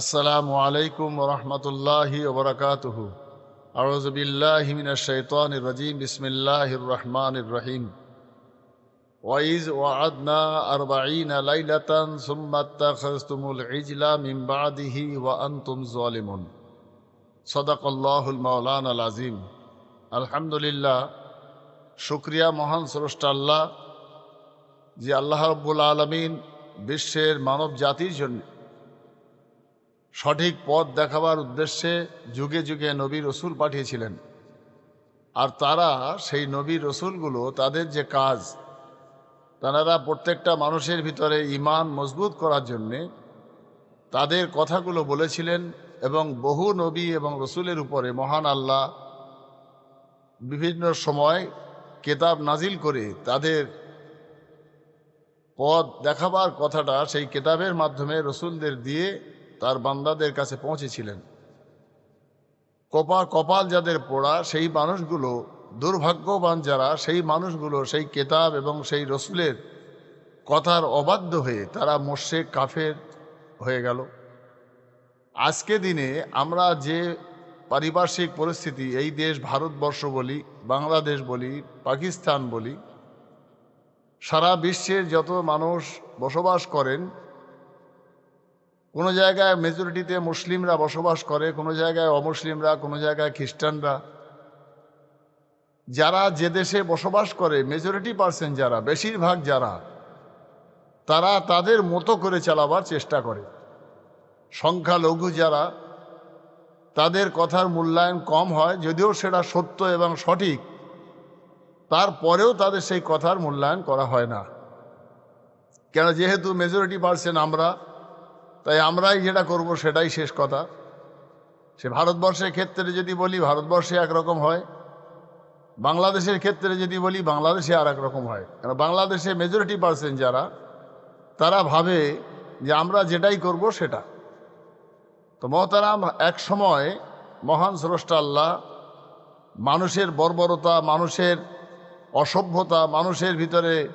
আসসালামু আলাইকুম রহমতুল্লাহি ওবরাকাতুহ আউযু বিল্লাহি মিনাশ শাইতানির রাজিম। বিসমিল্লাহির রহমানির রহিম। ওয়াইজ ওয়াআদনা আরবাঈনা লাইলাতান সুম্মা আত্তাখাযতুমুল ইজলা মিন বাদিহি ওয়া আনতুম যালিমুন। সাদাকাল্লাহুল মাওলানাল আযীম। আলহামদুলিল্লাহ, শুকরিয়া মহান স্রষ্টা আল্লাহ যে আল্লাহ রাব্বুল আলামিন বিশ্বের মানব জাতির জন্য সঠিক পথ দেখাবার উদ্দেশ্যে যুগে যুগে নবী রসুল পাঠিয়েছিলেন। আর তারা সেই নবী রসুলগুলো তাদের যে কাজ, তারা প্রত্যেকটা মানুষের ভিতরে ইমান মজবুত করার জন্যে তাদের কথাগুলো বলেছিলেন এবং বহু নবী এবং রসুলের উপরে মহান আল্লাহ বিভিন্ন সময় কেতাব নাজিল করে তাদের পথ দেখাবার কথাটা সেই কেতাবের মাধ্যমে রসুলদের দিয়ে তার বান্দাদের কাছে পৌঁছেছিলেন। কপা কপাল যাদের পোড়া, সেই মানুষগুলো, দুর্ভাগ্যবান যারা, সেই মানুষগুলো, সেই কেতাব এবং সেই রসুলের কথার অবাধ্য হয়ে তারা মোর্শেক কাফের হয়ে গেল। আজকে দিনে আমরা যে পারিপার্শ্বিক পরিস্থিতি, এই দেশ ভারতবর্ষ বলি, বাংলাদেশ বলি, পাকিস্তান বলি, সারা বিশ্বের যত মানুষ বসবাস করেন কোনো জায়গায় মেজরিটিতে মুসলিমরা বসবাস করে, কোনো জায়গায় অমুসলিমরা, কোনো জায়গায় খ্রিস্টানরা। যারা যে দেশে বসবাস করে মেজরিটি পার্সেন্ট যারা, বেশিরভাগ যারা, তারা তাদের মতো করে চালাবার চেষ্টা করে। সংখ্যালঘু যারা, তাদের কথার মূল্যায়ন কম হয়, যদিও সেটা সত্য এবং সঠিক। তারপরেও তাদের সেই কথার মূল্যায়ন করা হয় না। কেন, যেহেতু মেজরিটি পার্সেন্ট আমরা তাই আমরাই যেটা করব সেটাই শেষ কথা। সে ভারতবর্ষের ক্ষেত্রে যদি বলি, ভারতবর্ষে একরকম হয়। বাংলাদেশের ক্ষেত্রে যদি বলি, বাংলাদেশে আর রকম হয়। কারণ বাংলাদেশে মেজরিটি পার্সেন্ট যারা, তারা ভাবে যে আমরা যেটাই করব সেটা। তো মহতারাম, এক সময় মহান স্রষ্টা আল্লাহ মানুষের বর্বরতা, মানুষের অসভ্যতা, মানুষের ভিতরে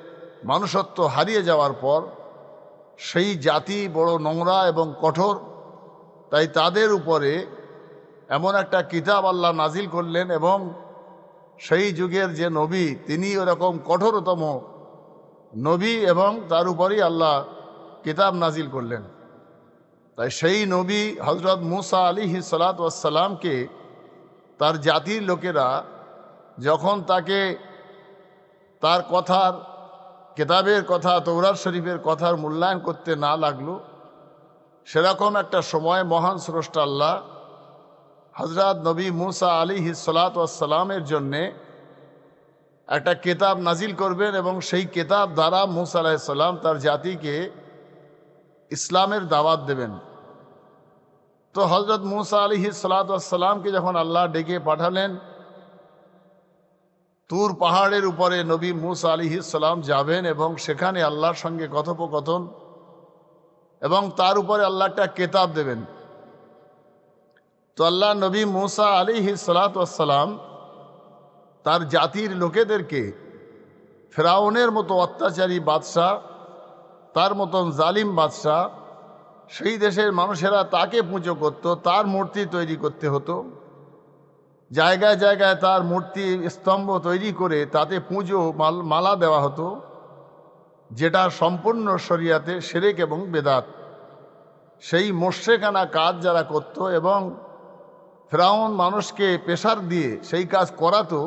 মানুষত্ব হারিয়ে যাওয়ার পর সেই জাতি বড় নোংরা এবং কঠোর, তাই তাদের উপরে এমন একটা কিতাব আল্লাহ নাজিল করলেন এবং সেই যুগের যে নবী, তিনি ওরকম কঠোরতম নবী এবং তার উপরেই আল্লাহ কিতাব নাজিল করলেন। তাই সেই নবী হজরত মুসা আলী সালাতামকে তার জাতির লোকেরা যখন তাকে তার কথার কেতাবের কথা তৌরার শরীফের কথার মূল্যায়ন করতে না লাগল। সেরকম একটা সময় মহান স্রষ্টা আল্লাহ হজরত নবী মুসা আলী হিসালাতামের জন্যে একটা কেতাব নাজিল করবেন এবং সেই কেতাব দ্বারা মুসা আলাহিসাল্লাম তার জাতিকে ইসলামের দাওয়াত দেবেন। তো হজরত মুসা আলী সালাতামকে যখন আল্লাহ ডেকে পাঠালেন তুর পাহাড়ের উপরে নবী মুসা আলী সালাম যাবেন এবং সেখানে আল্লাহর সঙ্গে কথোপকথন এবং তার উপরে আল্লাহ একটা কেতাব দেবেন। তো আল্লাহ নবী মুসা আলী সালাতাম তার জাতির লোকেদেরকে, ফেরাউনের মতো অত্যাচারী বাদশাহ, তার মতন জালিম বাদশাহ, সেই দেশের মানুষেরা তাকে পুজো করত, তার মূর্তি তৈরি করতে হতো। জায়গায় জায়গায় তার মূর্তি স্তম্ভ তৈরি করে তাতে পুজো মাল, মালা দেওয়া হতো, যেটা সম্পূর্ণ শরিয়াতে সেরেক এবং বেদাত। সেই মোর্শেখানা কাজ যারা করত এবং ফ্রাউন মানুষকে পেশার দিয়ে সেই কাজ করাতো,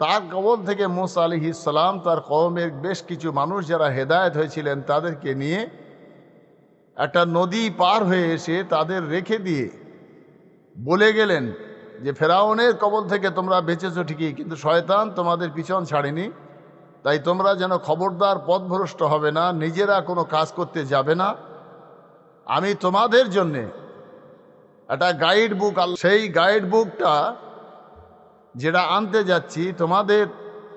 তার কবল থেকে মোসা আলি ইসালাম তার কওমের বেশ কিছু মানুষ যারা হেদায়ত হয়েছিলেন তাদেরকে নিয়ে একটা নদী পার হয়ে এসে তাদের রেখে দিয়ে বলে গেলেন যে ফেরাউনের কবল থেকে তোমরা বেঁচেছো ঠিকই, কিন্তু শয়তান তোমাদের পিছন ছাড়েনি। তাই তোমরা যেন খবরদার, পথভ্রষ্ট হবে না, নিজেরা কোনো কাজ করতে যাবে না। আমি তোমাদের জন্যে একটা গাইড বুক সেই গাইড বুকটা যেটা আনতে যাচ্ছি তোমাদের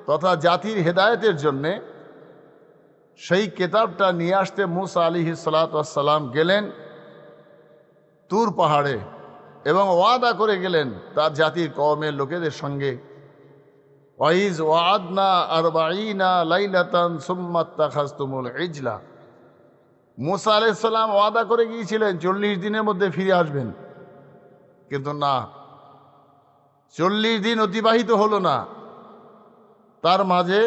তথা জাতির হেদায়তের জন্যে, সেই কেতাবটা নিয়ে আসতে মুসা আলী সালাতাম গেলেন তুর পাহাড়ে। এবং ওয়াদা করে গেলেন তার জাতির কমের লোকেদের সঙ্গে। ওয়াইজ ওয়াদনা আর লাইলাতান সুম্মাত্তা খাস্তুমুল ইজলা। মুসা আলাইসাল্লাম ওয়াদা করে গিয়েছিলেন, চল্লিশ দিনের মধ্যে ফিরে আসবেন। কিন্তু না, চল্লিশ দিন অতিবাহিত হলো না। তার মাঝে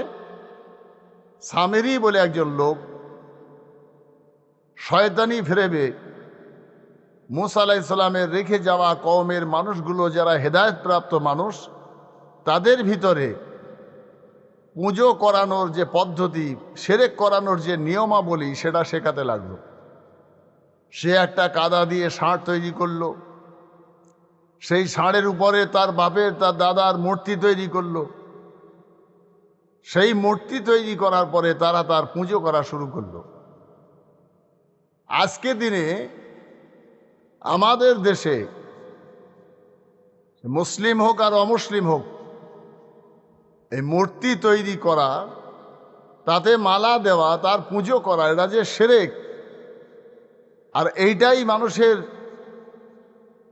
সামেরি বলে একজন লোক শয়তানি ফেরেবে মুসা আলাইসাল্লামের রেখে যাওয়া কওমের মানুষগুলো যারা হেদায়তপ্রাপ্ত মানুষ, তাদের ভিতরে পুজো করানোর যে পদ্ধতি, সেরেক করানোর যে নিয়মাবলী, সেটা শেখাতে লাগল। সে একটা কাদা দিয়ে ষাঁড় তৈরি করল। সেই ষাঁড়ের উপরে তার বাপের, তার দাদার মূর্তি তৈরি করল। সেই মূর্তি তৈরি করার পরে তারা তার পুজো করা শুরু করল। আজকে দিনে আমাদের দেশে, মুসলিম হোক আর অমুসলিম হোক, এই মূর্তি তৈরি করা, তাতে মালা দেওয়া, তার পুজো করা, এটা যে সেরেক। আর এইটাই মানুষের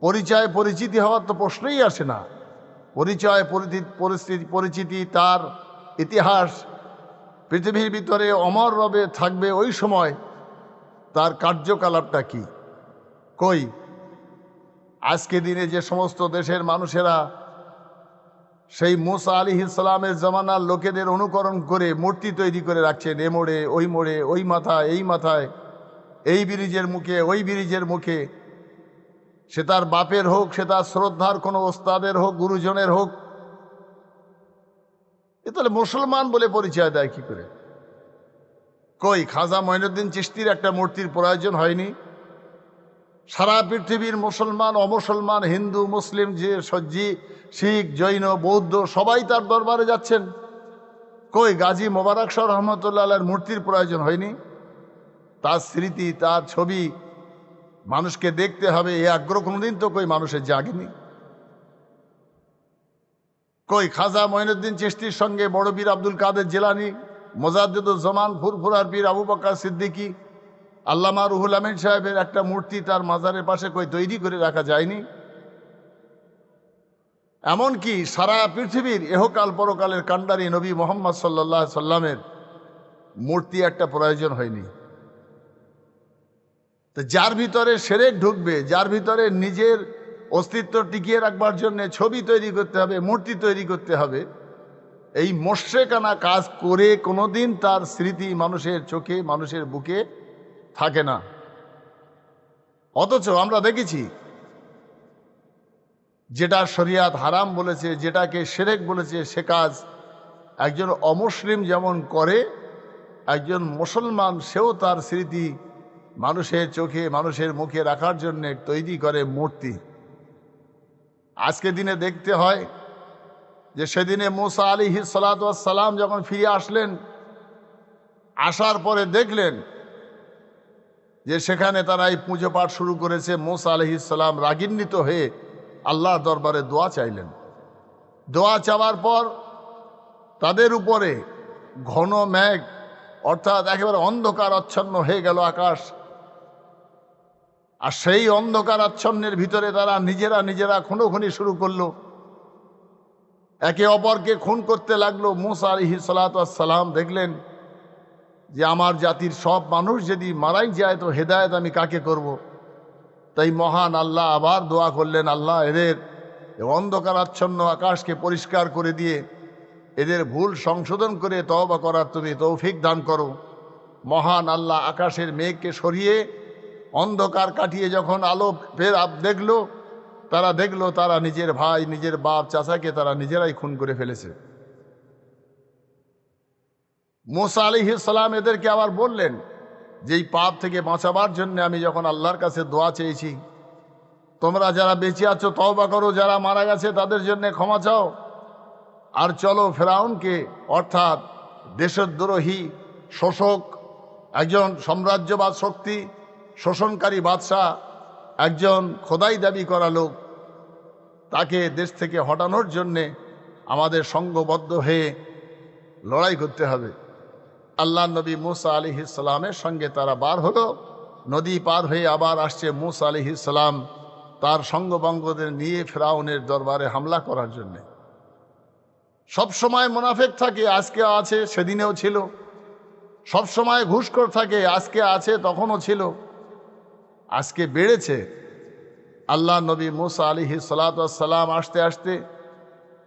পরিচয়, পরিচিতি হওয়ার তো প্রশ্নই আসে না। পরিচয় পরিচিতি পরিস্থিতি পরিচিতি, তার ইতিহাস, পৃথিবীর ভিতরে অমর রবে থাকবে ওই সময়, তার কার্যকলাপটা কি? কই? আজকে দিনে যে সমস্ত দেশের মানুষেরা সেই মুসা আলী ইসলামের জমানার লোকেদের অনুকরণ করে মূর্তি তৈরি করে রাখছেন, এ মোড়ে, ওই মোড়ে, ওই মাথায়, এই মাথায়, এই ব্রিজের মুখে, ওই ব্রিজের মুখে। সে তার বাপের হোক, সে তার শ্রদ্ধার কোনো ওস্তাদের হোক, গুরুজনের হোক। এ তাহলে মুসলমান বলে পরিচয় দেয় কি করে? কই, খাজা মঈনুদ্দিন চিস্তির একটা মূর্তির প্রয়োজন হয়নি? সারা পৃথিবীর মুসলমান, অমুসলমান, হিন্দু, মুসলিম, যে সজ্জি, শিখ, জৈন, বৌদ্ধ, সবাই তার দরবারে যাচ্ছেন। কই, গাজী মোবারক শাহ রহমতুল্লাহ মূর্তির প্রয়োজন হয়নি? তার স্মৃতি, তার ছবি মানুষকে দেখতে হবে, এ আগ্রহ কোনোদিন তো কই মানুষের জাগেনি। কই, খাজা মঈনুদ্দিন চিস্তির সঙ্গে বড় বীর আব্দুল কাদের জেলানি মোজাদ্দুজ্জামান ফুরফুরার পীর আবু বক্কর সিদ্দিকী আল্লামা রুহুল আমিন সাহেবের একটা মূর্তি তার মাজারের পাশে কই তৈরি করে রাখা যায়নি? এমনকি সারা পৃথিবীর এহকাল পরকালের কান্ডারি নবী মোহাম্মদ সাল্লাহ সাল্লামের মূর্তি একটা প্রয়োজন হয়নি। তো যার ভিতরে সেরেক ঢুকবে, যার ভিতরে নিজের অস্তিত্ব টিকিয়ে রাখবার জন্য ছবি তৈরি করতে হবে, মূর্তি তৈরি করতে হবে, এই মোশেকানা কাজ করে কোনোদিন তার স্মৃতি মানুষের চোখে, মানুষের বুকে থাকে না। অথচ আমরা দেখেছি, যেটা শরিয়াত হারাম বলেছে, যেটাকে সেরেক বলেছে, সে কাজ একজন অমুসলিম যেমন করে, একজন মুসলমান সেও তার স্মৃতি মানুষের চোখে, মানুষের মুখে রাখার জন্য তৈরি করে মূর্তি। আজকে দিনে দেখতে হয় যে সেদিনে মুসা আলী সালাম যখন ফিরে আসলেন, আসার পরে দেখলেন যে সেখানে তারা এই পুজো পাঠ শুরু করেছে, মোসা আলহিসাল্লাম রাগিন্বিত হয়ে আল্লাহর দরবারে দোয়া চাইলেন। দোয়া চাওয়ার পর তাদের উপরে ঘন মেঘ, অর্থাৎ একেবারে অন্ধকার আচ্ছন্ন হয়ে গেল আকাশ। আর সেই অন্ধকার আচ্ছন্নের ভিতরে তারা নিজেরা নিজেরা খুনোখুনি শুরু করল। একে অপরকে খুন করতে লাগল। মুসা আলহি সালাম দেখলেন যে আমার জাতির সব মানুষ যদি মারাই যায়, তো হেদায়ত আমি কাকে করব। তাই মহান আল্লাহ আবার দোয়া করলেন, আল্লাহ এদের অন্ধকার আচ্ছন্ন আকাশকে পরিষ্কার করে দিয়ে এদের ভুল সংশোধন করে তওবা করার তুমি তৌফিক দান করো মহান আল্লাহ আকাশের মেঘকে সরিয়ে অন্ধকার কাটিয়ে যখন আলো ফের দেখল, তারা দেখল তারা নিজের ভাই, নিজের বাপ, চাচাকে তারা নিজেরাই খুন করে ফেলেছে মোসা আলি সালাম এদেরকে আবার বললেন যে এই পাপ থেকে বাঁচাবার জন্য আমি যখন আল্লাহর কাছে দোয়া চেয়েছি, তোমরা যারা বেঁচে আছো তওবা করো, যারা মারা গেছে তাদের জন্য ক্ষমা চাও। আর চলো ফেরাউনকে, অর্থাৎ দেশদ্রোহী শোষক, একজন সাম্রাজ্যবাদ শক্তি, শোষণকারী বাদশাহ, একজন খোদাই দাবি করা লোক, তাকে দেশ থেকে হটানোর জন্যে আমাদের সঙ্গবদ্ধ হয়ে লড়াই করতে হবে। আল্লাহ নবী মুসা আলি ইসলামের সঙ্গে তারা বার হলো। নদী পার হয়ে আবার আসছে মুসা আলি ইসলাম তার সঙ্গবঙ্গদের নিয়ে ফেরাউনের দরবারে হামলা করার জন্যে। সব সময় মোনাফেক থাকে, আজকে আছে, সেদিনেও ছিল। সব সময় ঘুষখোর থাকে, আজকে আছে, তখনও ছিল। আজকে বেড়েছে। আল্লাহ নবী মুসা আলিহি সালাম আসতে আসতে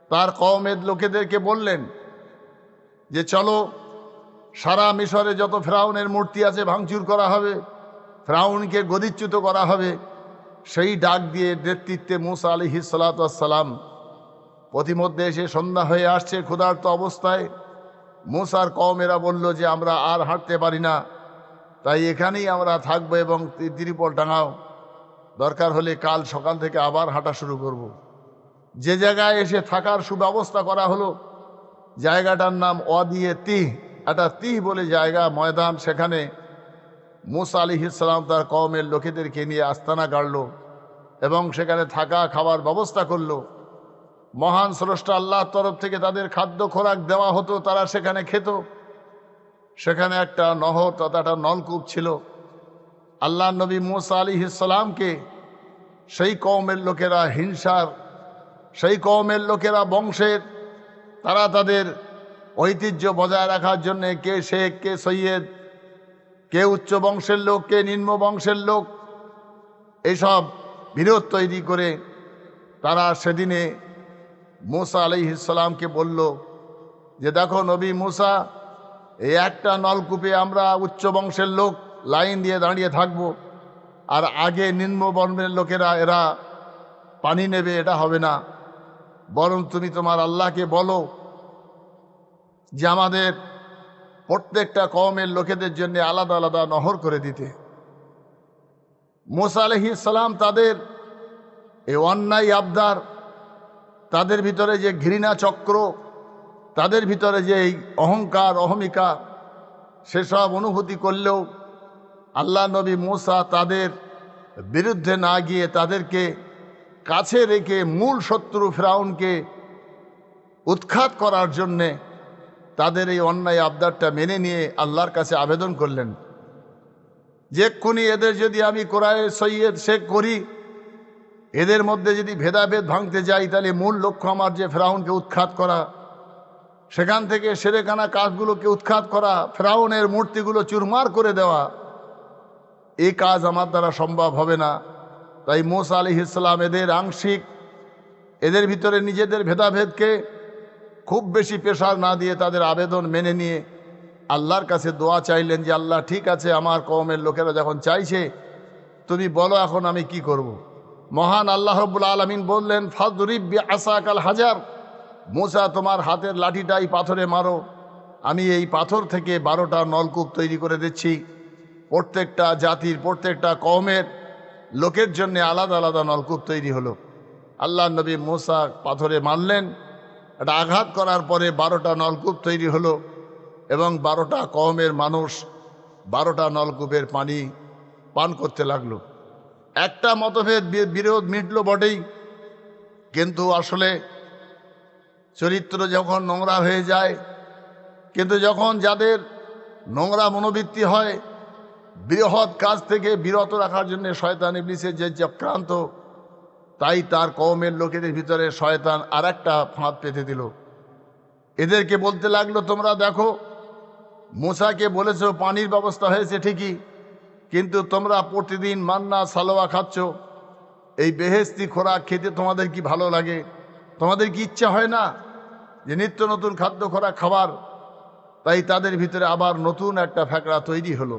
তার কওমের লোকেদেরকে বললেন যে, চলো সারা মিশরে যত ফ্রাউনের মূর্তি আছে ভাঙচুর করা হবে, ফ্রাউনকে গদিচ্যুত করা হবে, সেই ডাক দিয়ে নেতৃত্বে মুসা আলিহি সালাম পথিমধ্যে এসে সন্ধ্যা হয়ে আসছে ক্ষুধার্ত অবস্থায়। মুসার কমেরা বলল যে, আমরা আর হাঁটতে পারি না, তাই এখানেই আমরা থাকব এবং তিরিপল টাঙাও। দরকার হলে কাল সকাল থেকে আবার হাঁটা শুরু করব। যে জায়গায় এসে থাকার সুব্যবস্থা করা হলো, জায়গাটার নাম অদিয়ে তিহ। একটা তিহ বলে জায়গা, ময়দান, সেখানে মুসা আলি ইসলাম তার কওমের লোকেদেরকে নিয়ে আস্তানা গাড়ল এবং সেখানে থাকা খাবার ব্যবস্থা করল। মহান স্রষ্টা আল্লাহর তরফ থেকে তাদের খাদ্য খোরাক দেওয়া হতো, তারা সেখানে খেত। সেখানে একটা নহর, তথা একটা নলকূপ ছিল। আল্লাহ নবী মুসা আলী ইসলামকে সেই কওমের লোকেরা হিংসার, সেই কওমের লোকেরা বংশের, তারা তাদের ঐতিহ্য বজায় রাখার জন্যে কে শেখ, কে সৈয়দ, কে উচ্চ বংশের লোক, কে নিম্ন বংশের লোক এইসব বিরোধ তৈরি করে তারা সেদিনে মুসা আলাইহিসালামকে বলল যে, দেখো নবী মুসা, এই একটা নলকূপে আমরা উচ্চ বংশের লোক লাইন দিয়ে দাঁড়িয়ে থাকব আর আগে নিম্ন বর্ণের লোকেরা এরা পানি নেবে, এটা হবে না। বরং তুমি তোমার আল্লাহকে বলো যে আমাদের প্রত্যেকটা কমের লোকেদের জন্য আলাদা আলাদা নহর করে দিতে। মোসা আলহিসাল্লাম তাদের এই অন্যায় আবদার, তাদের ভিতরে যে ঘৃণা চক্র, তাদের ভিতরে যে এই অহংকার অহমিকা সেসব অনুভূতি করলেও আল্লাহ নবী মোসা তাদের বিরুদ্ধে না গিয়ে তাদেরকে কাছে রেখে মূল শত্রু ফ্রাউনকে উৎখাত করার জন্যে তাদের এই অন্যায় আবদারটা মেনে নিয়ে আল্লাহর কাছে আবেদন করলেন। যে এক্ষুনি এদের যদি আমি কোরআন সৈয়দ শেখ করি, এদের মধ্যে যদি ভেদাভেদ ভাঙতে যাই, তাহলে মূল লক্ষ্য আমার যে ফেরাউনকে উৎখাত করা, সেখান থেকে সেরেখানা কাজগুলোকে উৎখাত করা, ফেরাউনের মূর্তিগুলো চুরমার করে দেওয়া এই কাজ আমার দ্বারা সম্ভব হবে না। তাই মোসা আলি ইসলাম এদের আংশিক, এদের ভিতরে নিজেদের ভেদাভেদকে খুব বেশি পেশার না দিয়ে তাদের আবেদন মেনে নিয়ে আল্লাহর কাছে দোয়া চাইলেন যে, আল্লাহ, ঠিক আছে, আমার কওমের লোকেরা যখন চাইছে, তুমি বলো এখন আমি কি করব। মহান আল্লাহ রব্বুল আলমিন বললেন, ফাদরিব আসাকাল হাজার, মোসা তোমার হাতের লাঠিটাই পাথরে মারো। আমি এই পাথর থেকে বারোটা নলকূপ তৈরি করে দিচ্ছি। প্রত্যেকটা জাতির প্রত্যেকটা কওমের লোকের জন্য আলাদা আলাদা নলকূপ তৈরি হলো। আল্লাহ নবী মোসা পাথরে মারলেন। এটা আঘাত করার পরে বারোটা নলকূপ তৈরি হলো এবং বারোটা কওমের মানুষ বারোটা নলকূপের পানি পান করতে লাগল। একটা মতভেদ বিরোধ মিটল বটেই, কিন্তু আসলে চরিত্র যখন নোংরা হয়ে যায়, কিন্তু যখন যাদের নোংরা মনোবৃত্তি হয়, বৃহৎ কাজ থেকে বিরত রাখার জন্য শয়তান ইবলিসের যে চক্রান্ত তাই তার কওমের লোকেদের ভিতরে শয়তান আর একটা ফাঁদ পেতে দিল। এদেরকে বলতে লাগল, তোমরা দেখো, মুসাকে বলেছ পানির ব্যবস্থা হয়েছে ঠিকই, কিন্তু তোমরা প্রতিদিন মান্না, সালোয়া খাচ্ছ। এই বেহেস্তি খোরাক খেতে তোমাদের কি ভালো লাগে? তোমাদের কি ইচ্ছা হয় না যে নিত্য নতুন খাদ্য খোরাক খাবার? তাই তাদের ভিতরে আবার নতুন একটা ফ্যাকড়া তৈরি হলো।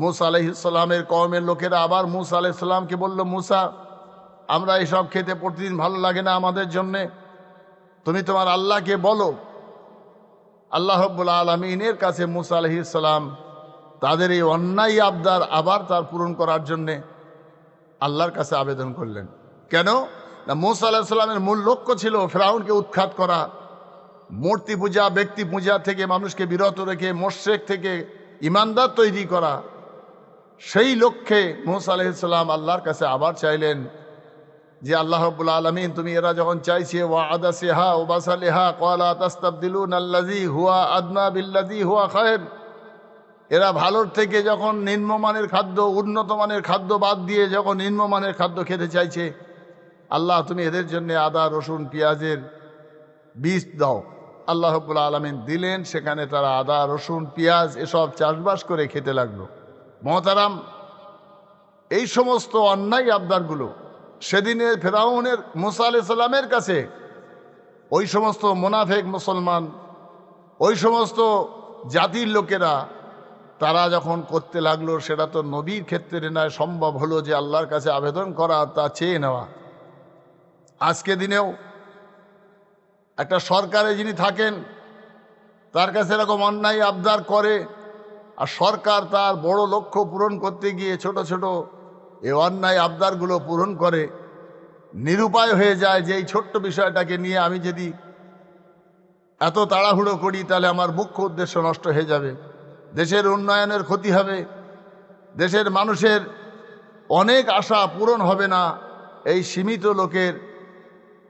মুসা আলহিসাল্লামের কমের লোকেরা আবার মুসা আলাইসাল্লামকে বলল, মুসা আমরা এসব খেতে প্রতিদিন ভালো লাগে না আমাদের জন্যে। তুমি তোমার আল্লাহকে বলো। আল্লাহ আলমিনের কাছে মুসা আলহিসাল্লাম তাদের এই অন্যায় আবদার আবার তার পূরণ করার জন্যে আল্লাহর কাছে আবেদন করলেন। কেন? না, মুসা আলাহিসাল্লামের মূল লক্ষ্য ছিল ফেরাউনকে উৎখাত করা। মূর্তি পূজা, ব্যক্তি পূজা থেকে মানুষকে বিরত রেখে, মোশেক থেকে ইমানদার তৈরি করা। সেই লক্ষ্যে মুসা আলহিসাল্লাম আল্লাহর কাছে আবার চাইলেন যে আল্লাহ রব্বুল আলমিন, তুমি এরা যখন চাইছে ওয়া আদা সেহা ও বাসালেহা কলা তাস্তাবদিলুন আল্লাজি হুয়া আদনা বিল্লাজি হুয়া খায়ের। এরা ভালোর থেকে যখন নিম্নমানের খাদ্য উন্নত মানের খাদ্য বাদ দিয়ে যখন নিম্নমানের খাদ্য খেতে চাইছে, আল্লাহ তুমি এদের জন্য আদা, রসুন, পেঁয়াজের বীজ দাও। আল্লাহ রব্বুল আলমিন দিলেন, সেখানে তারা আদা, রসুন, পেঁয়াজ এসব চাষবাস করে খেতে লাগল। মহতারাম, এই সমস্ত অন্যায় আবদারগুলো সেদিনের ফেরাউনের মুসা আলি সাল্লামের কাছে ওই সমস্ত মোনাফেক মুসলমান, ওই সমস্ত জাতির লোকেরা, তারা যখন করতে লাগল, সেটা তো নবীর ক্ষেত্রে নয়, সম্ভব হলো যে আল্লাহর কাছে আবেদন করা, তা চেয়ে নেওয়া। আজকে দিনেও একটা সরকারে যিনি থাকেন, তার কাছে এরকম অন্যায় আবদার করে, আর সরকার তার বড় লক্ষ্য পূরণ করতে গিয়ে ছোট ছোট এই অন্যায় আবদারগুলো পূরণ করে, নিরুপায় হয়ে যায় যে এই ছোট্ট বিষয়টাকে নিয়ে আমি যদি এত তাড়াহুড়ো করি, তাহলে আমার মুখ্য উদ্দেশ্য নষ্ট হয়ে যাবে। দেশের উন্নয়নের ক্ষতি হবে, দেশের মানুষের অনেক আশা পূরণ হবে না এই সীমিত লোকের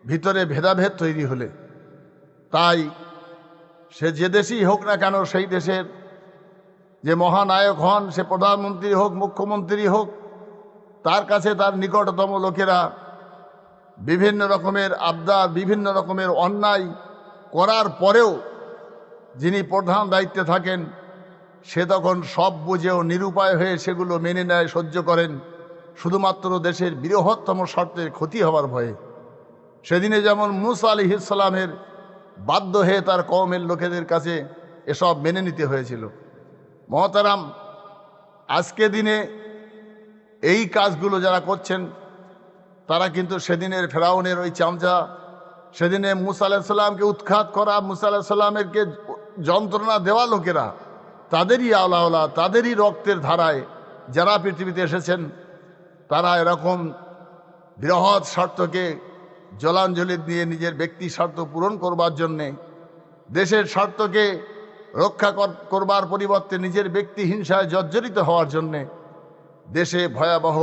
ভিতরে ভেদাভেদ তৈরি হলে। তাই সে যে দেশেই হোক না কেন, সেই দেশের যে মহানায়ক হন, সে প্রধানমন্ত্রী হোক, মুখ্যমন্ত্রী হোক তার কাছে তার নিকটতম লোকেরা বিভিন্ন রকমের আবদার, বিভিন্ন রকমের অন্যায় করার পরেও যিনি প্রধান দায়িত্বে থাকেন, সে তখন সব বুঝেও নিরুপায় হয়ে সেগুলো মেনে নেয়, সহ্য করেন। শুধুমাত্র দেশের বৃহত্তম শর্তের ক্ষতি হওয়ার ভয়ে। সেদিনে যেমন মুসা আলি ইসলামের বাধ্য হয়ে তার কওমের লোকেদের কাছে এসব মেনে নিতে হয়েছিল। মহতারাম, আজকে দিনে এই কাজগুলো যারা করছেন, তারা কিন্তু সেদিনের ফেরাউনের ওই চামচা, সেদিনে মুসা আলাহিসাল্লামকে উৎখাত করা, মুসা আলাহিসাল্লামেরকে যন্ত্রণা দেওয়া লোকেরা, তাদেরই আওলাওলা তাদেরই রক্তের ধারায় যারা পৃথিবীতে এসেছেন, তারা এরকম বৃহৎ স্বার্থকে জলাঞ্জলি দিয়ে নিজের ব্যক্তি স্বার্থ পূরণ করবার জন্যে, দেশের স্বার্থকে রক্ষা কর- করবার পরিবর্তে নিজের ব্যক্তি হিংসায় জর্জরিত হওয়ার জন্যে দেশে ভয়াবহ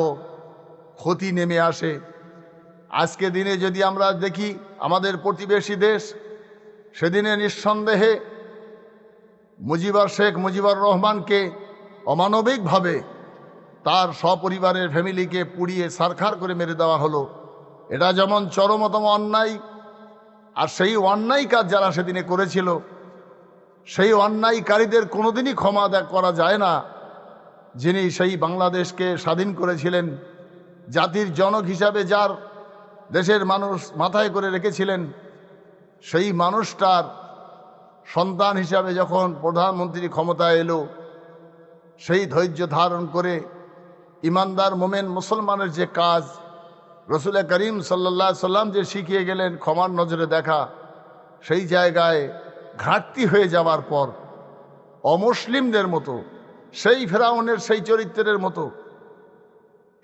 ক্ষতি নেমে আসে। আজকে দিনে যদি আমরা দেখি আমাদের প্রতিবেশী দেশ, সেদিনে নিঃসন্দেহে মুজিবর শেখ মুজিবুর রহমানকে অমানবিকভাবে তার সপরিবারের ফ্যামিলিকে পুড়িয়ে সারখার করে মেরে দেওয়া হলো। এটা যেমন চরমতম অন্যায়, আর সেই অন্যায় কাজ যারা সেদিনে করেছিল, সেই অন্যায়কারীদের কোনোদিনই ক্ষমা করা যায় না। যিনি সেই বাংলাদেশকে স্বাধীন করেছিলেন, জাতির জনক হিসাবে যার দেশের মানুষ মাথায় করে রেখেছিলেন, সেই মানুষটার সন্তান হিসাবে যখন প্রধানমন্ত্রী ক্ষমতায় এলো, সেই ধৈর্য ধারণ করে ইমানদার মোমেন মুসলমানের যে কাজ, রসুল করিম সাল্লা সাল্লাম যে শিখিয়ে গেলেন ক্ষমার নজরে দেখা, সেই জায়গায় ঘাটতি হয়ে যাওয়ার পর অমুসলিমদের মতো সেই ফেরাউনের, সেই চরিত্রের মতো।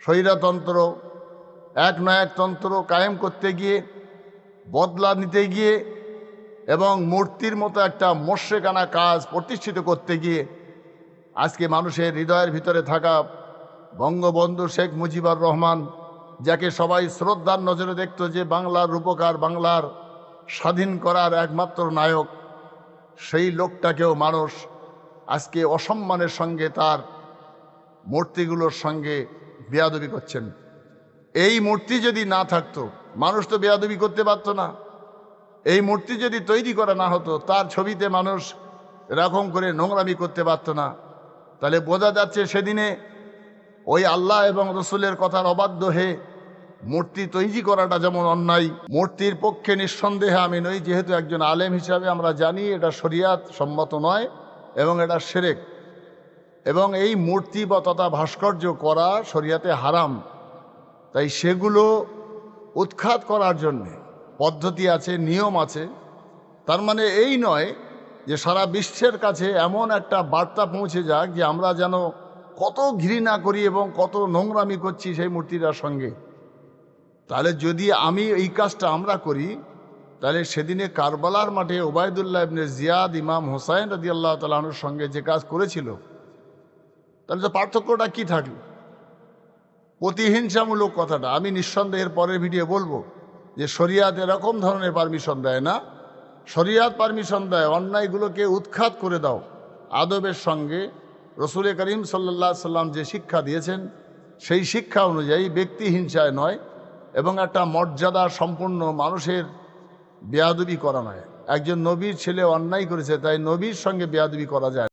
স্বৈরাতন্ত্র, এক তন্ত্র কায়েম করতে গিয়ে, বদলা নিতে গিয়ে এবং মূর্তির মতো একটা মোর্শেকানা কাজ প্রতিষ্ঠিত করতে গিয়ে, আজকে মানুষের হৃদয়ের ভিতরে থাকা বঙ্গবন্ধু শেখ মুজিবুর রহমান, যাকে সবাই শ্রদ্ধার নজরে দেখত যে বাংলার রূপকার, বাংলার স্বাধীন করার একমাত্র নায়ক, সেই লোকটাকেও মানুষ আজকে অসম্মানের সঙ্গে তার মূর্তিগুলোর সঙ্গে বেয়াদবি করছেন। এই মূর্তি যদি না থাকতো, মানুষ তো বেয়াদবি করতে পারত না। এই মূর্তি যদি তৈরি করা না হতো, তার ছবিতে মানুষ এরকম করে নোংরামি করতে পারতো না। তাহলে বোঝা যাচ্ছে সেদিনে ওই আল্লাহ এবং রসুলের কথার অবাধ্য হয়ে মূর্তি তৈরি করাটা যেমন অন্যায়, মূর্তির পক্ষে নিঃসন্দেহে আমি নই, যেহেতু একজন আলেম হিসাবে আমরা জানি এটা শরিয়াত সম্মত নয়। এবং এটা সেরেক এবং এই মূর্তি বা তথা ভাস্কর্য করা শরিয়াতে হারাম। তাই সেগুলো উৎখাত করার জন্যে পদ্ধতি আছে, নিয়ম আছে। তার মানে এই নয় যে সারা বিশ্বের কাছে এমন একটা বার্তা পৌঁছে যাক যে আমরা যেন কত ঘৃণা করি এবং কত নোংরামি করছি সেই মূর্তিটার সঙ্গে। তাহলে যদি আমি এই কাজটা আমরা করি তাহলে সেদিনে কারবালার মাঠে ওবায়দুল্লাহ ইবনে জিয়াদ, ইমাম হোসাইন রদি আল্লাহ তালানোর সঙ্গে যে কাজ করেছিল, তাহলে তো পার্থক্যটা কি থাকল? প্রতিহিংসামূলক কথাটা। আমি নিঃসন্দেহের পরের ভিডিও বলব যে শরিয়াত এরকম ধরনের পারমিশন দেয় না। শরিয়াত পারমিশন দেয়, অন্যায়গুলোকে উৎখাত করে দাও। আদবের সঙ্গে রসুল করিম সাল্লা সাল্লাম যে শিক্ষা দিয়েছেন, সেই শিক্ষা অনুযায়ী ব্যক্তি হিংসায় নয় এবং একটা মর্যাদা সম্পন্ন মানুষের বেয়াদবি করা নয় একজন নবীর ছেলে অন্যায় করেছে তাই নবীর সঙ্গে বেয়াদবি করা যায়।